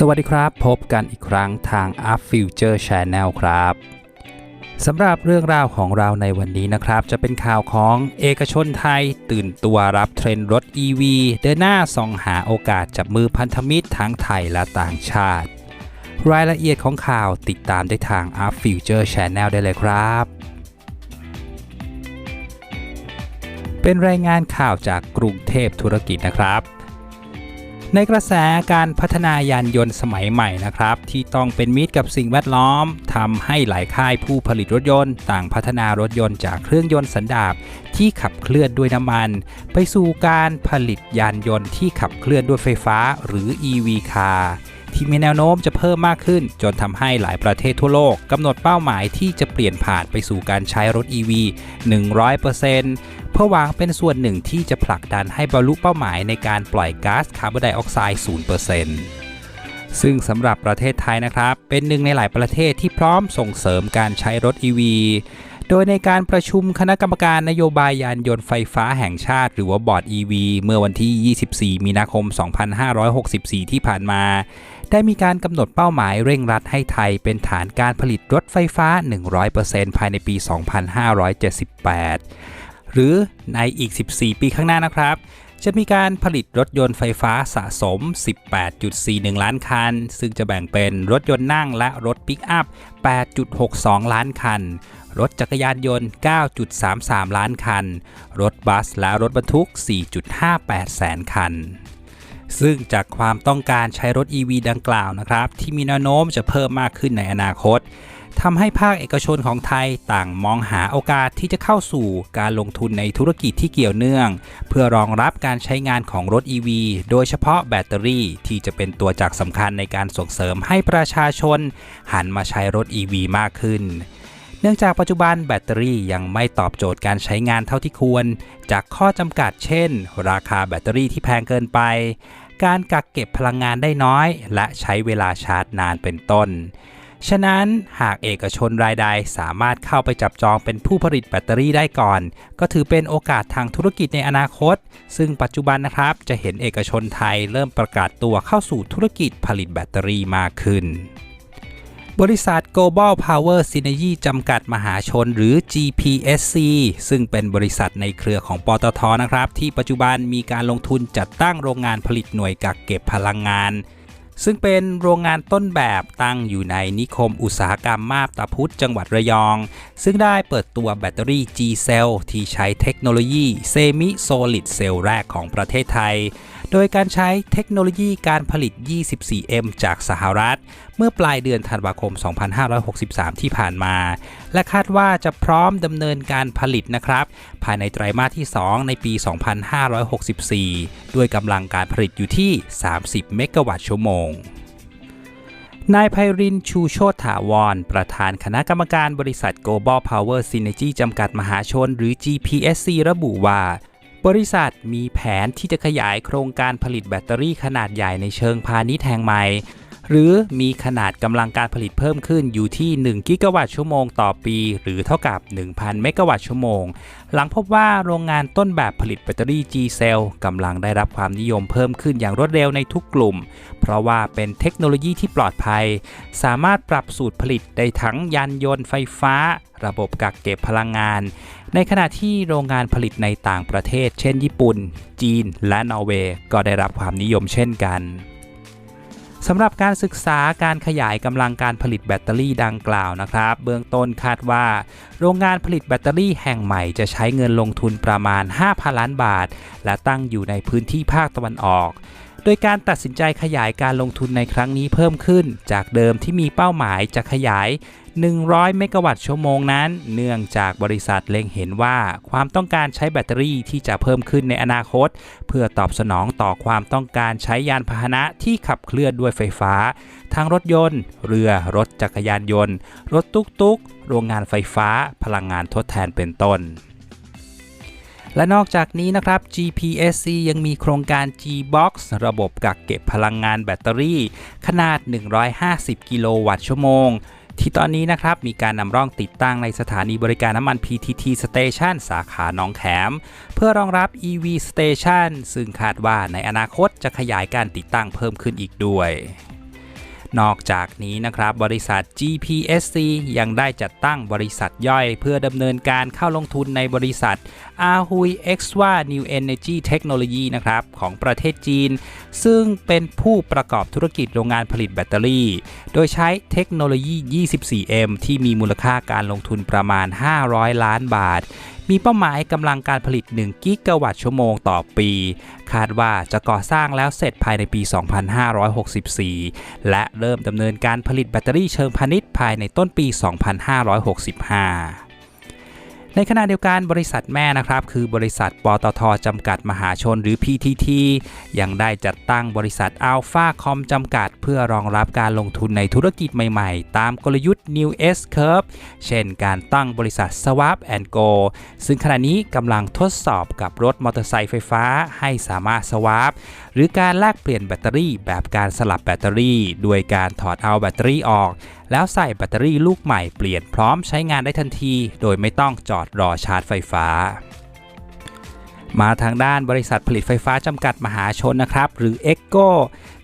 สวัสดีครับ พบกันอีกครั้งทาง Up Future Channel ครับสำหรับเรื่องราวของเราในวันนี้นะครับ จะเป็นข่าวของเอกชนไทย ตื่นตัวรับเทรนด์รถ EV เดินหน้าส่องหาโอกาสจับมือพันธมิตรทั้งไทยและต่างชาติ รายละเอียดของข่าวติดตามได้ทาง Up Future Channel ได้เลยครับ เป็นรายงานข่าวจากกรุงเทพธุรกิจนะครับ ในกระแสการพัฒนายานยนต์สมัยใหม่นะครับ ที่ต้องเป็นมิตรกับสิ่งแวดล้อมทำให้หลายค่ายผู้ผลิตรถยนต์ ต่างพัฒนารถยนต์จากเครื่องยนต์สันดาปที่ขับเคลื่อนด้วยน้ำมัน ไปสู่การผลิตยานยนต์ที่ขับเคลื่อนด้วยไฟฟ้าหรือ EV car ที่มีแนวโน้มจะเพิ่มมากขึ้น จนทำให้หลายประเทศทั่วโลกกำหนดเป้าหมายที่จะเปลี่ยนผ่านไปสู่การใช้รถ EV 100%เพื่อวางเป็นส่วนหนึ่งที่จะผลักดันให้บรรลุเป้าหมายในการปล่อยก๊าซคาร์บอนไดออกไซด์ 0%ซึ่งสำหรับประเทศไทยนะครับ เป็นหนึ่งในหลายประเทศที่พร้อมส่งเสริมการใช้รถ EV โดยในการประชุมคณะกรรมการนโยบายยานยนต์ไฟฟ้าแห่งชาติ หรือว่าบอร์ด EV เมื่อวันที่ 24 มีนาคม 2564 ที่ผ่านมา ได้มีการกำหนดเป้าหมายเร่งรัดให้ไทยเป็นฐานการผลิตรถไฟฟ้า 100%ภายในปี 2578 หรือในอีก 14 ปีข้างหน้านะครับจะมีการผลิตรถยนต์ไฟฟ้าสะสม 18.41 ล้านคัน ซึ่งจะแบ่งเป็นรถยนต์นั่งและรถปิกอัพ 8.62 ล้านคัน รถจักรยานยนต์ 9.33 ล้านคัน รถบัสและรถบรรทุก 4.58 แสนคัน ซึ่งจากความต้องการใช้รถ EV ดังกล่าวนะครับ ที่มีแนวโน้มจะเพิ่มมากขึ้นในอนาคตทำให้ภาคเอกชนของไทยต่างมองหาโอกาสที่จะเข้าสู่การลงทุนในธุรกิจที่เกี่ยวเนื่อง เพื่อรองรับการใช้งานของรถ EV โดยเฉพาะแบตเตอรี่ที่จะเป็นตัวจักรสำคัญในการส่งเสริมให้ประชาชน หันมาใช้รถ EV มากขึ้น เนื่องจากปัจจุบันแบตเตอรี่ยังไม่ตอบโจทย์การใช้งานเท่าที่ควร จากข้อจำกัดเช่น ราคาแบตเตอรี่ที่แพงเกินไป การกักเก็บพลังงานได้น้อย และใช้เวลาชาร์จนานเป็นต้น ฉะนั้นหากเอกชนรายใดสามารถเข้าไปจับจองเป็นผู้ผลิตแบตเตอรี่ได้ก่อน ก็ถือเป็นโอกาสทางธุรกิจในอนาคต ซึ่งปัจจุบันนะครับจะเห็นเอกชนไทยเริ่มประกาศตัวเข้าสู่ธุรกิจผลิตแบตเตอรี่มากขึ้น บริษัท Global Power Synergy จำกัดมหาชนหรือ GPSC ซึ่งเป็นบริษัทในเครือของปตทนะครับ ที่ปัจจุบันมีการลงทุนจัดตั้งโรงงานผลิตหน่วยกักเก็บพลังงาน ซึ่งเป็นโรงงานต้นแบบตั้งอยู่ในนิคมอุตสาหกรรมมาบตาพุธจังหวัดระยอง ซึ่งได้เปิดตัวแบตเตอรี่ G-Cell ที่ใช้เทคโนโลยีเซมิโซลิดเซลล์แรกของประเทศไทย โดยการใช้เทคโนโลยีการผลิต 24M จากสหรัฐ เมื่อปลายเดือนธันวาคม 2563 ที่ผ่านมา และคาดว่าจะพร้อมดำเนินการผลิตนะครับ ภายในไตรมาสที่ 2 ในปี 2564 ด้วยกำลังการผลิตอยู่ที่ 30 เมกะวัตต์ชั่วโมงนายไพรินชูโชติถาวร ประธานคณะกรรมการบริษัท Global Power Synergy จำกัดมหาชน หรือ GPSC ระบุว่า บริษัทมีแผนที่จะขยายโครงการผลิตแบตเตอรี่ขนาดใหญ่ในเชิงพาณิชย์แห่งใหม่ หรือมีขนาดกำลังการผลิตเพิ่มขึ้นอยู่ที่ 1 กิกะวัตต์ชั่วโมงต่อปี หรือเท่ากับ 1,000 เมกะวัตต์ชั่วโมง หลังพบว่าโรงงานต้นแบบผลิตแบตเตอรี่ G-Cell กำลังได้รับความนิยมเพิ่มขึ้นอย่างรวดเร็วในทุกกลุ่ม เพราะว่าเป็นเทคโนโลยีที่ปลอดภัย สามารถปรับสูตรผลิตได้ทั้งยานยนต์ไฟฟ้า ระบบกักเก็บพลังงาน ในขณะที่โรงงานผลิตในต่างประเทศ เช่น ญี่ปุ่น จีน และนอร์เวย์ ก็ได้รับความนิยมเช่นกัน สำหรับการศึกษาการขยายกำลังการผลิตแบตเตอรี่ดังกล่าวนะครับ เบื้องต้นคาดว่า โรงงานผลิตแบตเตอรี่แห่งใหม่จะใช้เงินลงทุนประมาณ 5,000 ล้านบาท และตั้งอยู่ในพื้นที่ภาคตะวันออกโดยการตัดสินใจขยายการลงทุนในครั้งนี้เพิ่มขึ้น จากเดิมที่มีเป้าหมายจะขยาย 100 เมกะวัตต์ชั่วโมงนั้น เนื่องจากบริษัทเล็งเห็นว่าความต้องการใช้แบตเตอรี่ที่จะเพิ่มขึ้นในอนาคต เพื่อตอบสนองต่อความต้องการใช้ยานพาหนะที่ขับเคลื่อนด้วยไฟฟ้า ทั้งรถยนต์ เรือ รถจักรยานยนต์ รถตุ๊กๆ โรงงานไฟฟ้า พลังงานทดแทนเป็นต้นและนอกจากนี้นะครับ GPSC ยังมีโครงการ G-Box ระบบกักเก็บพลังงานแบตเตอรี่ ขนาด 150 กิโลวัตต์ชั่วโมง ที่ตอนนี้นะครับมีการนำร่องติดตั้งในสถานีบริการน้ำมัน PTT Station สาขาหนองแขม เพื่อรองรับ EV Station ซึ่งคาดว่าในอนาคตจะขยายการติดตั้งเพิ่มขึ้นอีกด้วยนอกจากนี้นะครับบริษัท GPSC ยังได้จัดตั้งบริษัทย่อย เพื่อดำเนินการเข้าลงทุนในบริษัท a h u i x w a New Energy Technology นะครับของประเทศจีน ซึ่งเป็นผู้ประกอบธุรกิจโรงงานผลิตแบตเตอรี่ โดยใช้เทคโนโลยี 24M ที่มีมูลค่าการลงทุนประมาณ 500 ล้านบาท มีเป้าหมายกำลังการผลิต 1 กิกะวัตต์ชั่วโมงต่อปี คาดว่าจะก่อสร้างแล้วเสร็จภายในปี 2564 และเริ่มดำเนินการผลิตแบตเตอรี่เชิงพาณิชย์ภายในต้นปี 2565 ในขณะเดียวกันบริษัทแม่นะครับ คือบริษัทปตทจำกัดมหาชนหรือ PTT ยังได้จัดตั้งบริษัท Alpha Com จำกัด เพื่อรองรับการลงทุนในธุรกิจใหม่ๆ ตามกลยุทธ์ New S Curve เช่นการตั้งบริษัท Swap and Go ซึ่งขณะนี้กำลังทดสอบกับรถมอเตอร์ไซค์ไฟฟ้าให้สามารถ swap หรือการแลกเปลี่ยนแบตเตอรี่แบบการสลับแบตเตอรี่โดยการถอดเอาแบตเตอรี่ออก แล้วใส่แบตเตอรี่ลูกใหม่เปลี่ยนพร้อมใช้งานได้ทันที โดยไม่ต้องจอดรอชาร์จไฟฟ้า มาทางด้านบริษัทผลิตไฟฟ้าจำกัดมหาชนนะครับ หรือ e c o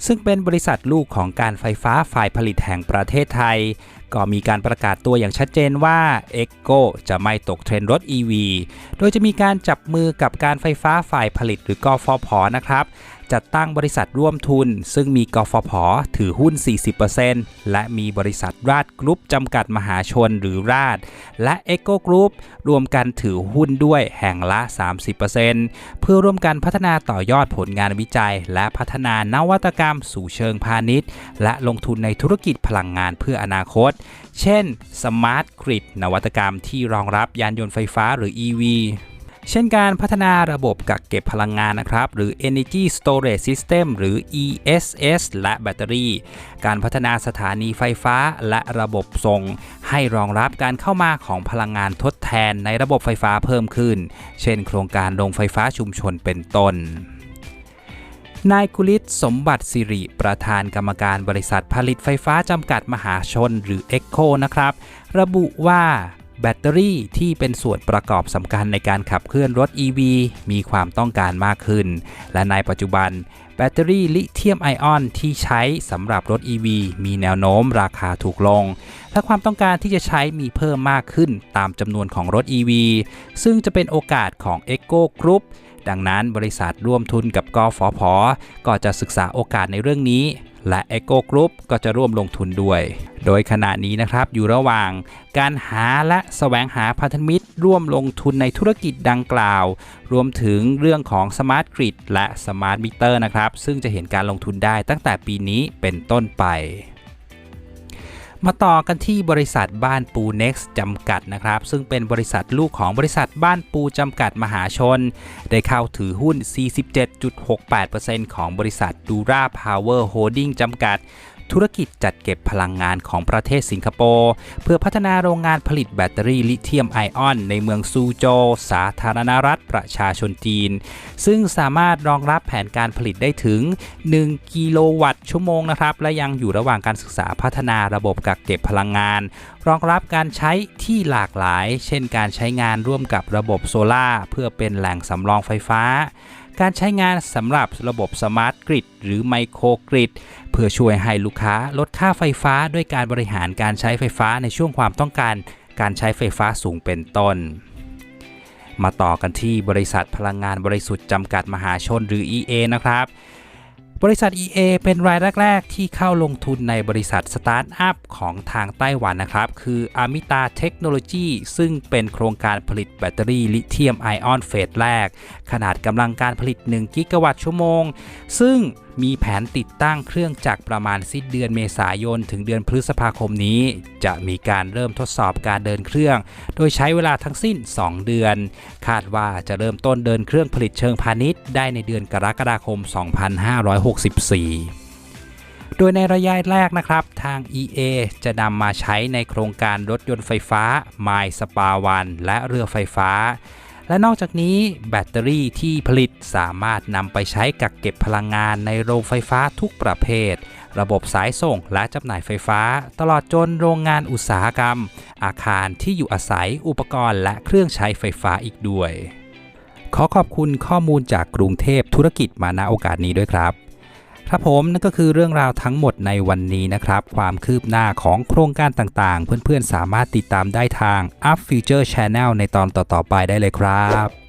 ซึ่งเป็นบริษัทลูกของการไฟฟ้าฝ่ายผลิตแห่งประเทศไทยก็มีการประกาศตัวอย่างชัดเจนว่า e c o จะไม่ตกเทรนด์รถ EV โดยจะมีการจับมือกับการไฟฟ้าฝ่ายผลิตหรือกฟผนะครับ จัดตั้งบริษัทร่วมทุน ซึ่งมีกฟผ ถือหุ้น 40%และมีบริษัทราชกรุ๊ปจำกัดมหาชนหรือราช และเอโกกรุ๊ปรวมกันถือหุ้นด้วยแห่งละ 30%เพื่อร่วมกันพัฒนาต่อยอดผลงานวิจัย และพัฒนานวัตกรรมสู่เชิงพาณิชย์ และลงทุนในธุรกิจพลังงานเพื่ออนาคต เช่น Smart Grid นวัตกรรมที่รองรับยานยนต์ไฟฟ้าหรือ EV เช่นการพัฒนาระบบกักเก็บพลังงานนะครับ หรือ Energy Storage System หรือ ESS และแบตเตอรี่ การพัฒนาสถานีไฟฟ้าและระบบส่ง ให้รองรับการเข้ามาของพลังงานทดแทนในระบบไฟฟ้าเพิ่มขึ้น เช่น โครงการโรงไฟฟ้าชุมชนเป็นต้นนายกุลิตสมบัติสิริ ประธานกรรมการบริษัทผลิตไฟฟ้าจำกัดมหาชนหรือ e c o นะครับ ระบุว่า แบตเตอรี่ที่เป็นส่วนประกอบสำคัญในการขับเคลื่อนรถ EV มีความต้องการมากขึ้น และในปัจจุบัน แบตเตอรี่ลิเธียมไอออนที่ใช้สำหรับรถ EV มีแนวโน้มราคาถูกลง และความต้องการที่จะใช้มีเพิ่มมากขึ้นตามจำนวนของรถ EV ซึ่งจะเป็นโอกาสของ e c o Group ดังนั้นบริษัทร่วมทุนกับกฟผก็จะศึกษาโอกาสในเรื่องนี้ และ Eco Group ก็จะร่วมลงทุนด้วย โดยขณะนี้นะครับอยู่ระหว่าง การหาและแสวงหาพันธมิตร ร่วมลงทุนในธุรกิจดังกล่าว รวมถึงเรื่องของ Smart Grid และ Smart Meter นะครับซึ่งจะเห็นการลงทุนได้ตั้งแต่ปีนี้เป็นต้นไป มาต่อกันที่บริษัทบ้านปูเน็กซ์จำกัดนะครับ ซึ่งเป็นบริษัทลูกของบริษัทบ้านปูจำกัดมหาชน ได้เข้าถือหุ้น 47.68%ของบริษัทดูราพาวเวอร์โฮดดิ้งจำกัด ธุรกิจจัดเก็บพลังงานของประเทศสิงคโปร์เพื่อพัฒนาโรงงานผลิตแบตเตอรี่ลิเธียมไอออน ในเมืองซูโจวสาธารณรัฐประชาชนจีน ซึ่งสามารถรองรับแผนการผลิตได้ถึง 1 กิโลวัตต์ชั่วโมงนะครับ และยังอยู่ระหว่างการศึกษาพัฒนาระบบกักเก็บพลังงาน รองรับการใช้ที่หลากหลาย เช่นการใช้งานร่วมกับระบบโซลา่าเพื่อเป็นแหล่งสำรองไฟฟ้า การใช้งานสำหรับระบบสมาร์ทกริดหรือไมโครกริดเพื่อช่วยให้ลูกค้าลดค่าไฟฟ้าด้วยการบริหารการใช้ไฟฟ้าในช่วงความต้องการ การใช้ไฟฟ้าสูงเป็นต้นมาต่อกันที่บริษัทพลังงานบริสุทธิ์จำกัดมหาชนหรือ EA นะครับ บริษัท EA เป็นรายแรก ๆ ที่เข้าลงทุนในบริษัทสตาร์ทอัพของทางไต้หวันนะครับ คือ Amita Technology ซึ่งเป็นโครงการผลิตแบตเตอรี่ลิเธียมไอออนเฟสแรก ขนาดกำลังการผลิต 1 กิกะวัตต์ชั่วโมง ซึ่งมีแผนติดตั้งเครื่องจักรประมาณสิ้นเดือนเมษายน ถึงเดือนพฤษภาคมนี้ จะมีการเริ่มทดสอบการเดินเครื่อง โดยใช้เวลาทั้งสิ้น 2 เดือน คาดว่าจะเริ่มต้นเดินเครื่องผลิตเชิงพาณิชย์ได้ในเดือนกรกฎาคม 2564โดยในระยะแรกนะครับ ทาง EA จะนำมาใช้ในโครงการรถยนต์ไฟฟ้า My s p a วันและเรือไฟฟ้า และนอกจากนี้แบตเตอรี่ที่ผลิตสามารถนำไปใช้กักเก็บพลังงานในโรงไฟฟ้าทุกประเภท ระบบสายส่งและจำหน่ายไฟฟ้า ตลอดจนโรงงานอุตสาหกรรม อาคารที่อยู่อาศัยอุปกรณ์และเครื่องใช้ไฟฟ้าอีกด้วย ขอขอบคุณข้อมูลจากกรุงเทพธุรกิจมาณโอกาสนี้ด้วยครับ ครับผมนั่นก็คือเรื่องราวทั้งหมดในวันนี้นะครับ ความคืบหน้าของโครงการต่างๆ เพื่อนๆ สามารถติดตามได้ทาง Up Future Channel ในตอนต่อๆไปได้เลยครับ